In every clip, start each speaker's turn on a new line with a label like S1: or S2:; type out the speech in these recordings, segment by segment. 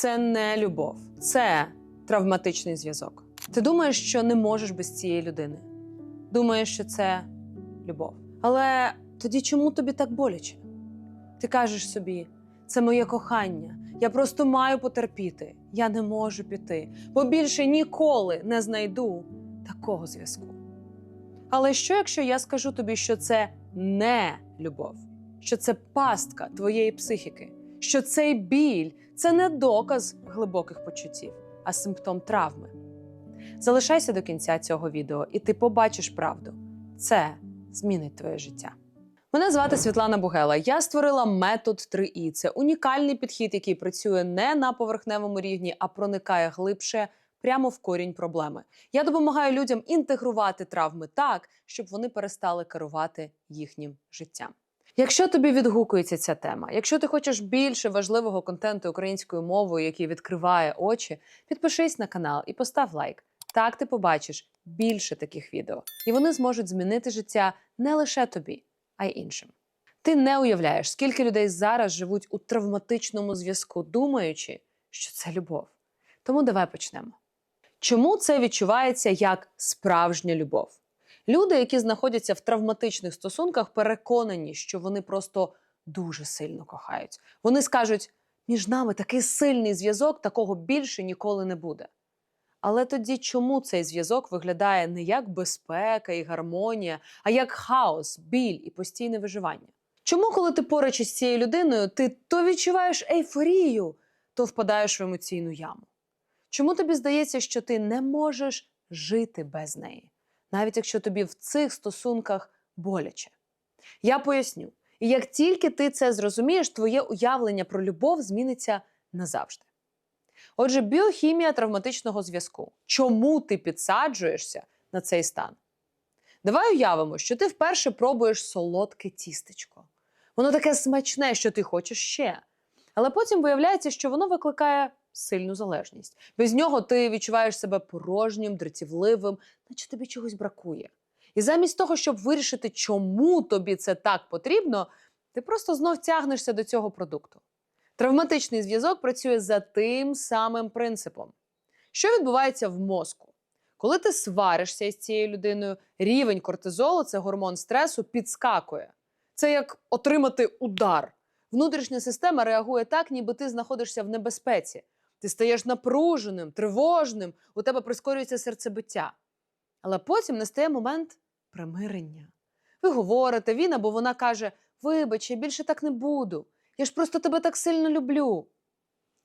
S1: це не любов, це травматичний зв'язок. Ти думаєш, що не можеш без цієї людини. Думаєш, що це любов. Але тоді чому тобі так боляче? Ти кажеш собі, це моє кохання, я просто маю потерпіти, я не можу піти, бо більше ніколи не знайду такого зв'язку. Але що, якщо я скажу тобі, що це не любов, що це пастка твоєї психіки, що цей біль це не доказ глибоких почуттів, а симптом травми? Залишайся до кінця цього відео, і ти побачиш правду. Це змінить твоє життя. Мене звати Світлана Бугела. Я створила метод 3І. Це унікальний підхід, який працює не на поверхневому рівні, а проникає глибше прямо в корінь проблеми. Я допомагаю людям інтегрувати травми так, щоб вони перестали керувати їхнім життям. Якщо тобі відгукується ця тема, якщо ти хочеш більше важливого контенту українською мовою, який відкриває очі, підпишись на канал і постав лайк. Так ти побачиш більше таких відео, і вони зможуть змінити життя не лише тобі, а й іншим. Ти не уявляєш, скільки людей зараз живуть у травматичному зв'язку, думаючи, що це любов. Тому давай почнемо. Чому це відчувається як справжня любов? Люди, які знаходяться в травматичних стосунках, переконані, що вони просто дуже сильно кохають. Вони скажуть: між нами такий сильний зв'язок, такого більше ніколи не буде. Але тоді чому цей зв'язок виглядає не як безпека і гармонія, а як хаос, біль і постійне виживання? Чому, коли ти поруч із цією людиною, ти то відчуваєш ейфорію, то впадаєш в емоційну яму? Чому тобі здається, що ти не можеш жити без неї, навіть якщо тобі в цих стосунках боляче? Я поясню. І як тільки ти це зрозумієш, твоє уявлення про любов зміниться назавжди. Отже, біохімія травматичного зв'язку. Чому ти підсаджуєшся на цей стан? Давай уявимо, що ти вперше пробуєш солодке тістечко. Воно таке смачне, що ти хочеш ще. Але потім виявляється, що воно викликає сильну залежність. Без нього ти відчуваєш себе порожнім, дратівливим, наче тобі чогось бракує. І замість того, щоб вирішити, чому тобі це так потрібно, ти просто знов тягнешся до цього продукту. Травматичний зв'язок працює за тим самим принципом. Що відбувається в мозку? Коли ти сваришся із цією людиною, рівень кортизолу, це гормон стресу, підскакує. Це як отримати удар. Внутрішня система реагує так, ніби ти знаходишся в небезпеці. Ти стаєш напруженим, тривожним, у тебе прискорюється серцебиття. Але потім настає момент примирення. Ви говорите, він або вона каже: Вибач, я більше так не буду. Я ж просто тебе так сильно люблю.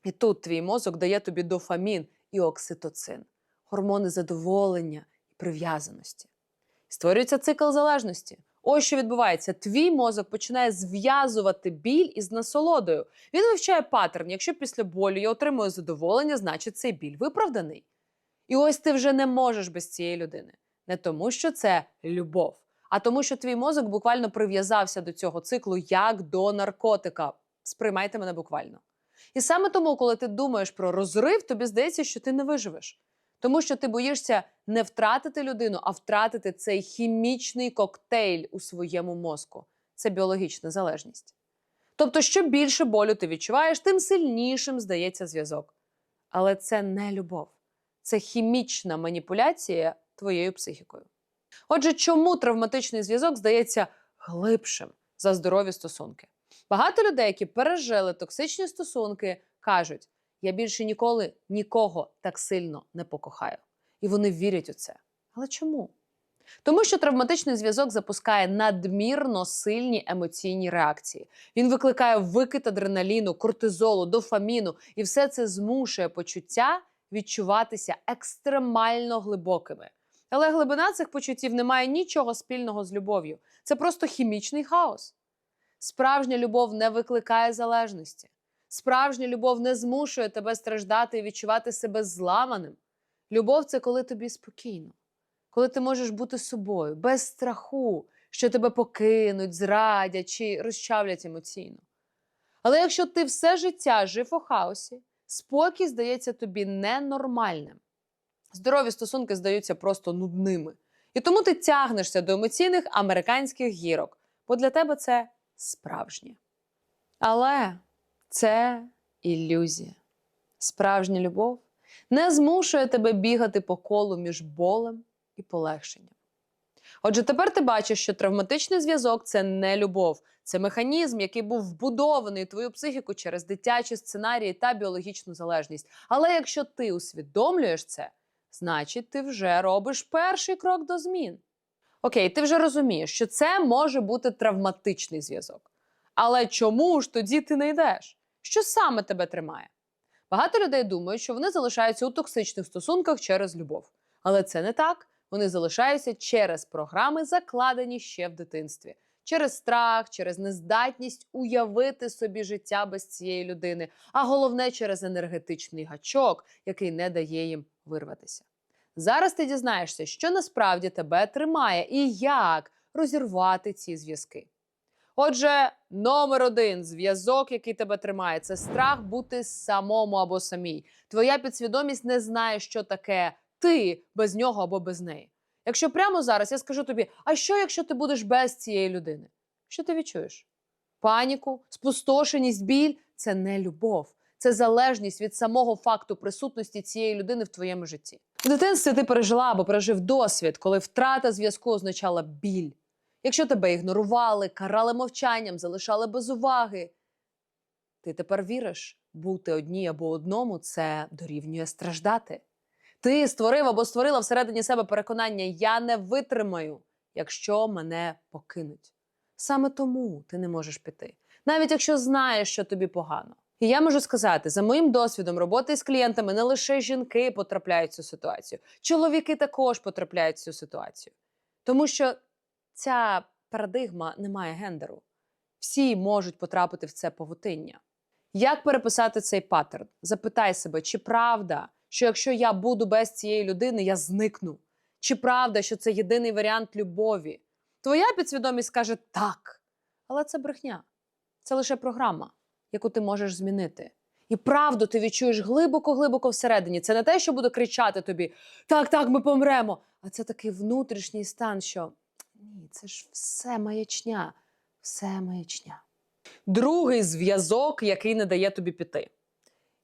S1: І тут твій мозок дає тобі дофамін і окситоцин, гормони задоволення і прив'язаності. Створюється цикл залежності. Ось що відбувається: твій мозок починає зв'язувати біль із насолодою. Він вивчає паттерн. Якщо після болю я отримую задоволення, значить цей біль виправданий. І ось ти вже не можеш без цієї людини. Не тому, що це любов, а тому, що твій мозок буквально прив'язався до цього циклу як до наркотика. Сприймайте мене буквально. І саме тому, коли ти думаєш про розрив, тобі здається, що ти не виживеш. Тому що ти боїшся не втратити людину, а втратити цей хімічний коктейль у своєму мозку. Це біологічна залежність. Тобто, що більше болю ти відчуваєш, тим сильнішим здається зв'язок. Але це не любов, це хімічна маніпуляція твоєю психікою. Отже, чому травматичний зв'язок здається глибшим за здорові стосунки? Багато людей, які пережили токсичні стосунки, кажуть: я більше ніколи нікого так сильно не покохаю. І вони вірять у це. Але чому? Тому що травматичний зв'язок запускає надмірно сильні емоційні реакції. Він викликає викид адреналіну, кортизолу, дофаміну, і все це змушує почуття відчуватися екстремально глибокими. Але глибина цих почуттів не має нічого спільного з любов'ю. Це просто хімічний хаос. Справжня любов не викликає залежності. Справжня любов не змушує тебе страждати і відчувати себе зламаним. Любов це коли тобі спокійно, коли ти можеш бути собою, без страху, що тебе покинуть, зрадять чи розчавлять емоційно. Але якщо ти все життя жив у хаосі, спокій здається тобі ненормальним. Здорові стосунки здаються просто нудними. І тому ти тягнешся до емоційних американських гірок, бо для тебе це справжнє. Але це ілюзія. Справжня любов не змушує тебе бігати по колу між болем і полегшенням. Отже, тепер ти бачиш, що травматичний зв'язок це не любов, це механізм, який був вбудований в твою психіку через дитячі сценарії та біологічну залежність. Але якщо ти усвідомлюєш це, значить ти вже робиш перший крок до змін. Окей, ти вже розумієш, що це може бути травматичний зв'язок. Але чому ж тоді ти не йдеш? Що саме тебе тримає? Багато людей думають, що вони залишаються у токсичних стосунках через любов. Але це не так. Вони залишаються через програми, закладені ще в дитинстві, через страх, через нездатність уявити собі життя без цієї людини, а головне через енергетичний гачок, який не дає їм вирватися. Зараз ти дізнаєшся, що насправді тебе тримає і як розірвати ці зв'язки. Отже, номер один зв'язок, який тебе тримає, це страх бути самому або самій. Твоя підсвідомість не знає, що таке ти без нього або без неї. Якщо прямо зараз я скажу тобі, а що, якщо ти будеш без цієї людини? Що ти відчуєш? Паніку, спустошеність, біль це не любов, це залежність від самого факту присутності цієї людини в твоєму житті. В дитинстві ти пережила або пережив досвід, коли втрата зв'язку означала біль. Якщо тебе ігнорували, карали мовчанням, залишали без уваги, ти тепер віриш, бути одній або одному це дорівнює страждати. Ти створив або створила всередині себе переконання Я не витримаю, якщо мене покинуть. Саме тому ти не можеш піти, навіть якщо знаєш, що тобі погано. І я можу сказати, за моїм досвідом роботи з клієнтами не лише жінки потрапляють в цю ситуацію, чоловіки також потрапляють в цю ситуацію. Тому що ця парадигма не має гендеру. Всі можуть потрапити в це павутиння. Як переписати цей паттерн? Запитай себе, чи правда, що якщо я буду без цієї людини, я зникну? Чи правда, що це єдиний варіант любові? Твоя підсвідомість каже так. Але це брехня. Це лише програма, яку ти можеш змінити. І правду ти відчуєш глибоко-глибоко всередині. Це не те, що буде кричати тобі Так, так, ми помремо. А це такий внутрішній стан, що ні, це ж все маячня, все маячня. Другий зв'язок, який не дає тобі піти.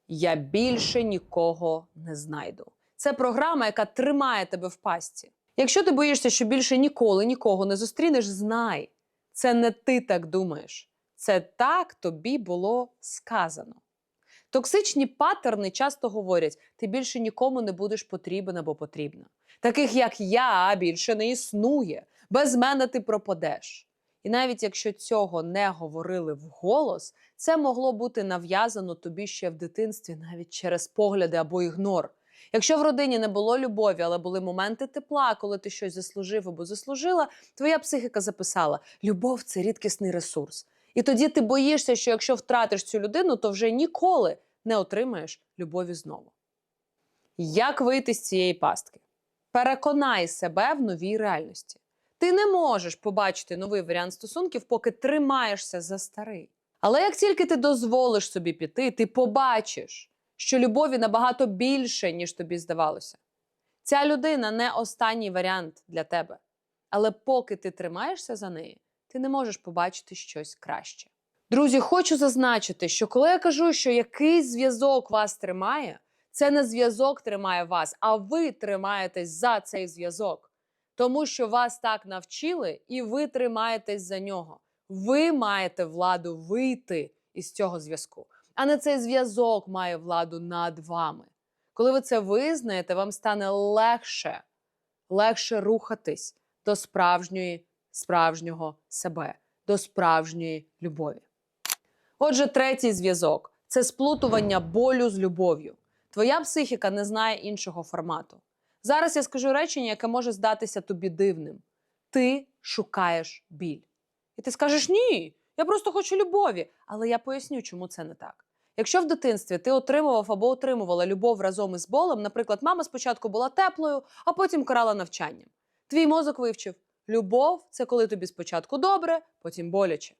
S1: Я більше нікого не знайду. Це програма, яка тримає тебе в пастці. Якщо ти боїшся, що більше ніколи нікого не зустрінеш, знай, це не ти так думаєш. Це так тобі було сказано. Токсичні паттерни часто говорять: ти більше нікому не будеш потрібен або потрібна. Таких як я більше не існує. Без мене ти пропадеш. І навіть якщо цього не говорили вголос, це могло бути нав'язано тобі ще в дитинстві, навіть через погляди або ігнор. Якщо в родині не було любові, але були моменти тепла, коли ти щось заслужив або заслужила, твоя психіка записала: любов це рідкісний ресурс. І тоді ти боїшся, що якщо втратиш цю людину, то вже ніколи не отримаєш любові знову. Як вийти з цієї пастки? Переконай себе в новій реальності. Ти не можеш побачити новий варіант стосунків, поки тримаєшся за старий. Але як тільки ти дозволиш собі піти, ти побачиш, що любові набагато більше, ніж тобі здавалося. Ця людина не останній варіант для тебе. Але поки ти тримаєшся за неї, ти не можеш побачити щось краще. Друзі, хочу зазначити, що коли я кажу, що якийсь зв'язок вас тримає, це не зв'язок тримає вас, а ви тримаєтесь за цей зв'язок. Тому що вас так навчили, і ви тримаєтесь за нього. Ви маєте владу вийти із цього зв'язку, а не цей зв'язок має владу над вами. Коли ви це визнаєте, вам стане легше, легше рухатись до справжньої, справжнього себе, до справжньої любові. Отже, третій зв'язок це сплутування болю з любов'ю. Твоя психіка не знає іншого формату. Зараз я скажу речення, яке може здатися тобі дивним. Ти шукаєш біль. І ти скажеш ні, я просто хочу любові. Але я поясню, чому це не так. Якщо в дитинстві ти отримував або отримувала любов разом із болем, наприклад, мама спочатку була теплою, а потім карала навчанням. Твій мозок вивчив: любов це коли тобі спочатку добре, потім боляче.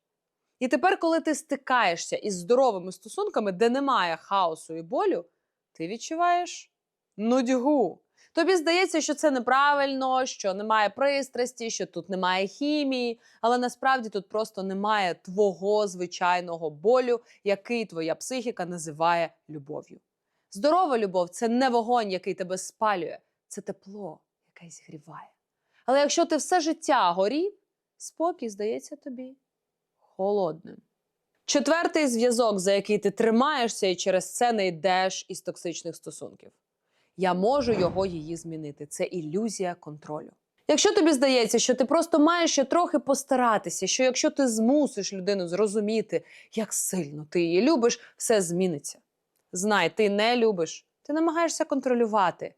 S1: І тепер, коли ти стикаєшся із здоровими стосунками, де немає хаосу і болю, ти відчуваєш нудьгу. Тобі здається, що це неправильно, що немає пристрасті, що тут немає хімії, але насправді тут просто немає твого звичайного болю, який твоя психіка називає любов'ю. Здорова любов це не вогонь, який тебе спалює, це тепло, яке зігріває. Але якщо ти все життя горів, спокій здається тобі холодним. Четвертий зв'язок, за який ти тримаєшся, і через це не йдеш із токсичних стосунків. Я можу його її змінити. Це ілюзія контролю. Якщо тобі здається, що ти просто маєш ще трохи постаратися, що якщо ти змусиш людину зрозуміти, як сильно ти її любиш, все зміниться. Знай, ти не любиш, ти намагаєшся контролювати.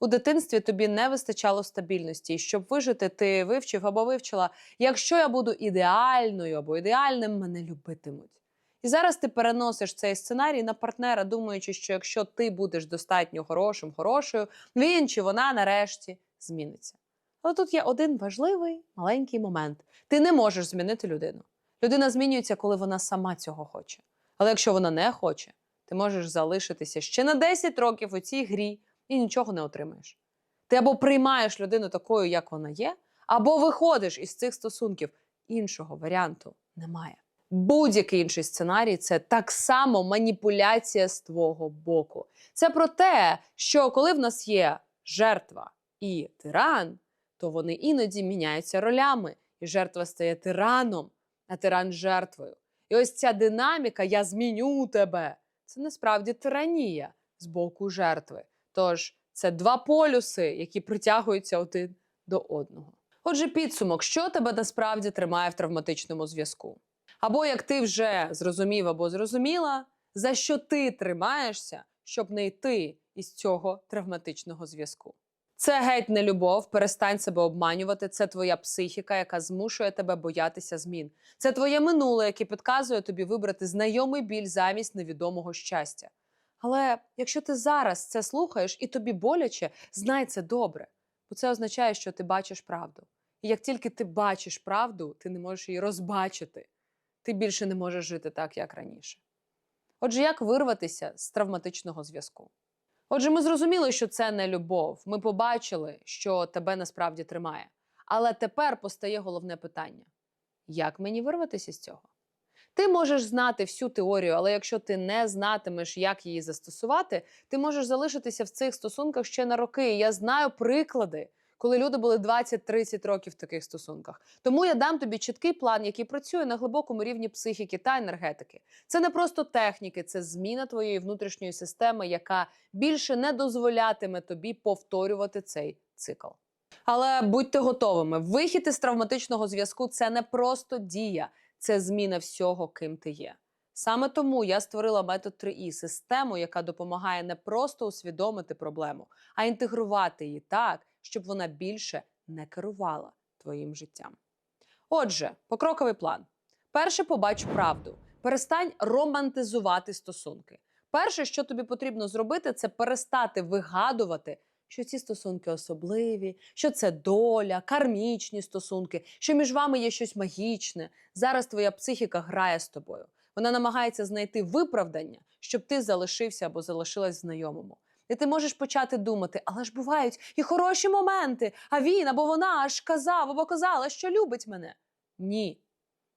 S1: У дитинстві тобі не вистачало стабільності, і щоб вижити, ти вивчив або вивчила, якщо я буду ідеальною або ідеальним, мене любитимуть. І зараз ти переносиш цей сценарій на партнера, думаючи, що якщо ти будеш достатньо хорошим, хорошою, він чи вона нарешті зміниться. Але тут є один важливий маленький момент: ти не можеш змінити людину. Людина змінюється, коли вона сама цього хоче. Але якщо вона не хоче, ти можеш залишитися ще на 10 років у цій грі і нічого не отримаєш. Ти або приймаєш людину такою, як вона є, або виходиш із цих стосунків. Іншого варіанту немає. Будь-який інший сценарій це так само маніпуляція з твого боку. Це про те, що коли в нас є жертва і тиран, то вони іноді міняються ролями, і жертва стає тираном, а тиран жертвою. І ось ця динаміка Я зміню тебе. Це насправді тиранія з боку жертви. Тож це два полюси, які притягуються один до одного. Отже, підсумок, що тебе насправді тримає в травматичному зв'язку? Або як ти вже зрозумів або зрозуміла, за що ти тримаєшся, щоб не йти із цього травматичного зв'язку. Це геть не любов, перестань себе обманювати. Це твоя психіка, яка змушує тебе боятися змін. Це твоє минуле, яке підказує тобі вибрати знайомий біль замість невідомого щастя. Але якщо ти зараз це слухаєш і тобі боляче, знай це добре, бо це означає, що ти бачиш правду. І як тільки ти бачиш правду, ти не можеш її розбачити. Ти більше не можеш жити так, як раніше. Отже, як вирватися з травматичного зв'язку? Отже, ми зрозуміли, що це не любов. Ми побачили, що тебе насправді тримає. Але тепер постає головне питання: як мені вирватися з цього? Ти можеш знати всю теорію, але якщо ти не знатимеш, як її застосувати, ти можеш залишитися в цих стосунках ще на роки. Я знаю приклади, коли люди були 20-30 років в таких стосунках. Тому я дам тобі чіткий план, який працює на глибокому рівні психіки та енергетики. Це не просто техніки, це зміна твоєї внутрішньої системи, яка більше не дозволятиме тобі повторювати цей цикл. Але будьте готовими, вихід із травматичного зв'язку це не просто дія, це зміна всього, ким ти є. Саме тому я створила метод 3І – систему, яка допомагає не просто усвідомити проблему, а інтегрувати її так, щоб вона більше не керувала твоїм життям. Отже, покроковий план. Перше, побач правду. Перестань романтизувати стосунки. Перше, що тобі потрібно зробити, це перестати вигадувати, що ці стосунки особливі, що це доля, кармічні стосунки, що між вами є щось магічне. Зараз твоя психіка грає з тобою. Вона намагається знайти виправдання, щоб ти залишився або залишилась знайомому. І ти можеш почати думати, але ж бувають і хороші моменти, а він або вона аж казав або казала, що любить мене. Ні,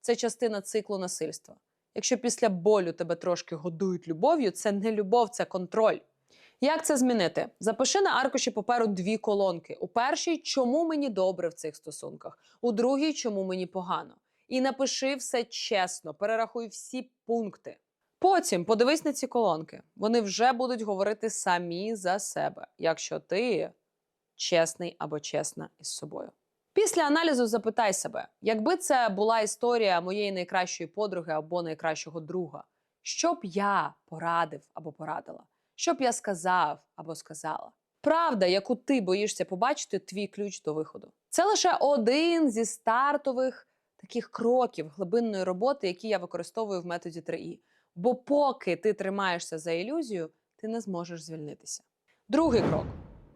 S1: це частина циклу насильства. Якщо після болю тебе трошки годують любов'ю, це не любов, це контроль. Як це змінити? Запиши на аркуші паперу дві колонки. У першій, чому мені добре в цих стосунках, у другій, чому мені погано. І напиши все чесно, перерахуй всі пункти. Потім подивись на ці колонки. Вони вже будуть говорити самі за себе, якщо ти чесний або чесна із собою. Після аналізу запитай себе, якби це була історія моєї найкращої подруги або найкращого друга, що б я порадив або порадила, що б я сказав або сказала. Правда, яку ти боїшся побачити, твій ключ до виходу. Це лише один зі стартових таких кроків глибинної роботи, які я використовую в методі 3І. Бо поки ти тримаєшся за ілюзію, ти не зможеш звільнитися. Другий крок: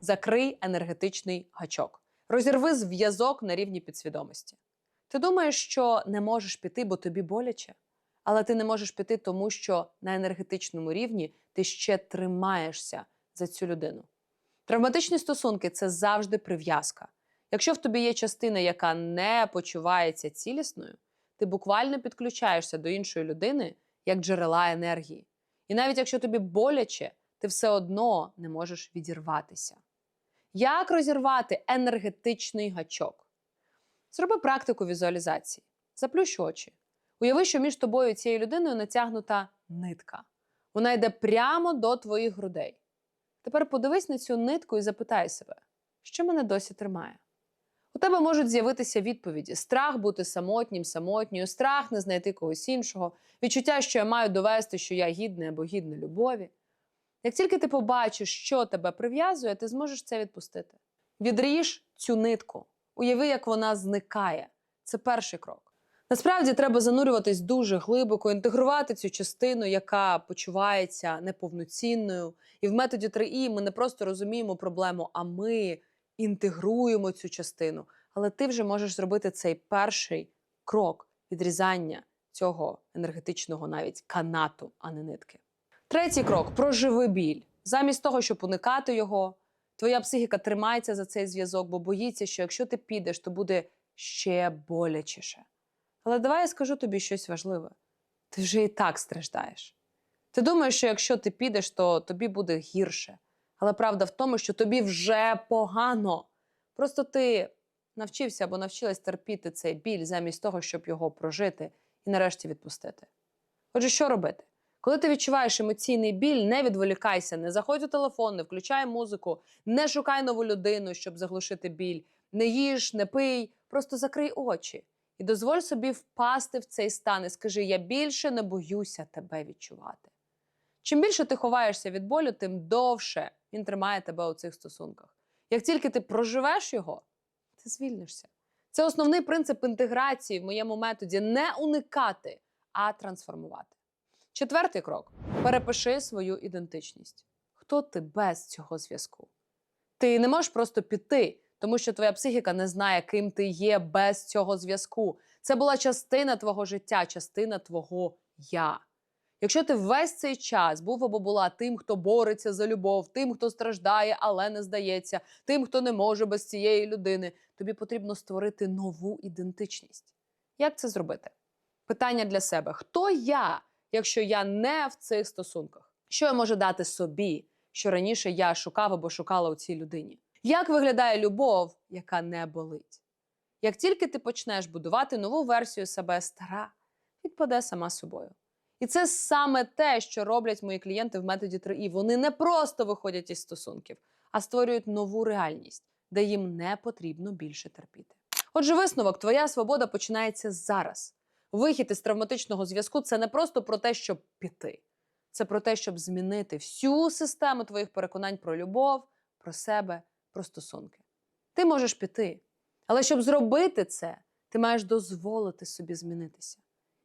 S1: закрий енергетичний гачок. Розірви зв'язок на рівні підсвідомості. Ти думаєш, що не можеш піти, бо тобі боляче, але ти не можеш піти, тому що на енергетичному рівні ти ще тримаєшся за цю людину. Травматичні стосунки це завжди прив'язка. Якщо в тобі є частина, яка не почувається цілісною, ти буквально підключаєшся до іншої людини як джерела енергії. І навіть якщо тобі боляче, ти все одно не можеш відірватися. Як розірвати енергетичний гачок? Зроби практику візуалізації. Заплющ очі. Уяви, що між тобою і цією людиною натягнута нитка. Вона йде прямо до твоїх грудей. Тепер подивись на цю нитку і запитай себе, що мене досі тримає. У тебе можуть з'явитися відповіді: страх бути самотнім, самотньою, страх не знайти когось іншого, відчуття, що я маю довести, що я гідний або гідна любові. Як тільки ти побачиш, що тебе прив'язує, ти зможеш це відпустити. Відріж цю нитку, уяви, як вона зникає. Це перший крок. Насправді треба занурюватись дуже глибоко, інтегрувати цю частину, яка почувається неповноцінною. І в методі 3І ми не просто розуміємо проблему, а ми інтегруємо цю частину. Але ти вже можеш зробити цей перший крок відрізання цього енергетичного навіть канату, а не нитки. Третій крок проживи біль. Замість того, щоб уникати його, твоя психіка тримається за цей зв'язок, бо боїться, що якщо ти підеш, то буде ще болячіше. Але давай я скажу тобі щось важливе: ти вже і так страждаєш. Ти думаєш, що якщо ти підеш, то тобі буде гірше. Але правда в тому, що тобі вже погано. Просто ти навчився або навчилась терпіти цей біль замість того, щоб його прожити і нарешті відпустити. Отже, що робити? Коли ти відчуваєш емоційний біль, не відволікайся, не заходь у телефон, не включай музику, не шукай нову людину, щоб заглушити біль, не їж, не пий, просто закрий очі і дозволь собі впасти в цей стан і скажи: Я більше не боюся тебе відчувати. Чим більше ти ховаєшся від болю, тим довше він тримає тебе у цих стосунках. Як тільки ти проживеш його, ти звільнишся. Це основний принцип інтеграції в моєму методі не уникати, а трансформувати. Четвертий крок перепиши свою ідентичність. Хто ти без цього зв'язку? Ти не можеш просто піти, тому що твоя психіка не знає, ким ти є без цього зв'язку. Це була частина твого життя, частина твого я. Якщо ти весь цей час був або була тим, хто бореться за любов, тим, хто страждає, але не здається, тим, хто не може без цієї людини, тобі потрібно створити нову ідентичність. Як це зробити? Питання для себе: хто я, якщо я не в цих стосунках? Що я можу дати собі, що раніше я шукав або шукала у цій людині? Як виглядає любов, яка не болить? Як тільки ти почнеш будувати нову версію себе, стара відпаде сама собою. І це саме те, що роблять мої клієнти в методі 3І. Вони не просто виходять із стосунків, а створюють нову реальність, де їм не потрібно більше терпіти. Отже, висновок, твоя свобода починається зараз. Вихід із травматичного зв'язку це не просто про те, щоб піти, це про те, щоб змінити всю систему твоїх переконань про любов, про себе, про стосунки. Ти можеш піти, але щоб зробити це, ти маєш дозволити собі змінитися.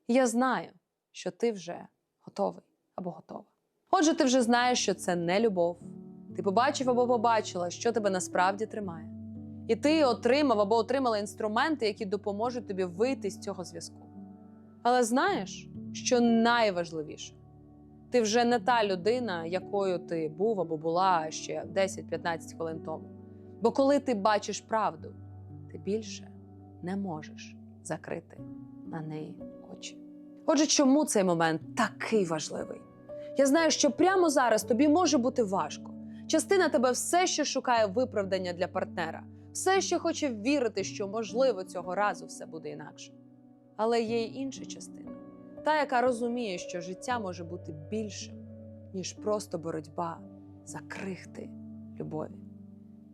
S1: І я знаю, що ти вже готовий або готова. Отже, ти вже знаєш, що це не любов. Ти побачив або побачила, що тебе насправді тримає. І ти отримав або отримала інструменти, які допоможуть тобі вийти з цього зв'язку. Але знаєш, що найважливіше? Ти вже не та людина, якою ти був або була ще 10-15 хвилин тому. Бо коли ти бачиш правду, ти більше не можеш закрити на неї. Отже, чому цей момент такий важливий? Я знаю, що прямо зараз тобі може бути важко. Частина тебе все ще шукає виправдання для партнера, все ще хоче вірити, що можливо цього разу все буде інакше. Але є й інша частина, та, яка розуміє, що життя може бути більшим, ніж просто боротьба за крихти любові.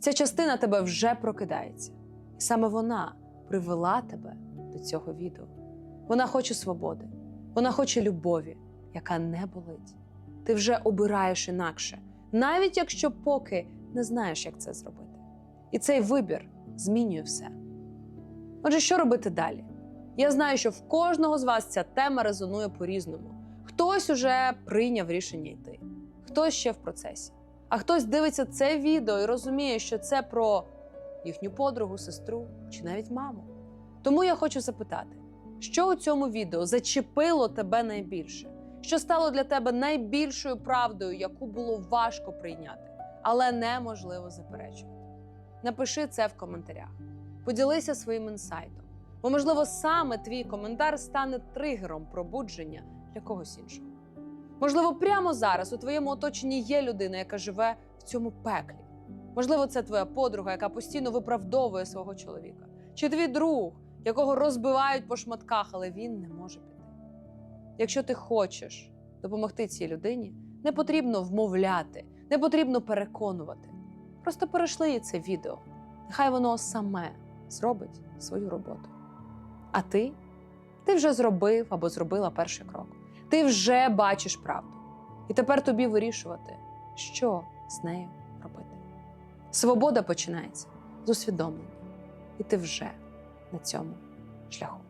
S1: Ця частина тебе вже прокидається, і саме вона привела тебе до цього відео. Вона хоче свободи, вона хоче любові, яка не болить. Ти вже обираєш інакше, навіть якщо поки не знаєш, як це зробити. І цей вибір змінює все. Отже, що робити далі? Я знаю, що в кожного з вас ця тема резонує по-різному. Хтось уже прийняв рішення йти, хтось ще в процесі. А хтось дивиться це відео і розуміє, що це про їхню подругу, сестру чи навіть маму. Тому я хочу запитати, що у цьому відео зачепило тебе найбільше? Що стало для тебе найбільшою правдою, яку було важко прийняти, але неможливо заперечувати? Напиши це в коментарях. Поділися своїм інсайтом. Бо, можливо, саме твій коментар стане тригером пробудження для когось іншого. Можливо, прямо зараз у твоєму оточенні є людина, яка живе в цьому пеклі. Можливо, це твоя подруга, яка постійно виправдовує свого чоловіка, чи твій друг, якого розбивають по шматках, але він не може піти. Якщо ти хочеш допомогти цій людині, не потрібно вмовляти, не потрібно переконувати. Просто перейшли їй це відео. Нехай воно саме зробить свою роботу. А ти? Ти вже зробив або зробила перший крок. Ти вже бачиш правду. І тепер тобі вирішувати, що з нею робити. Свобода починається з усвідомлення, і ти вже на цьому шляху.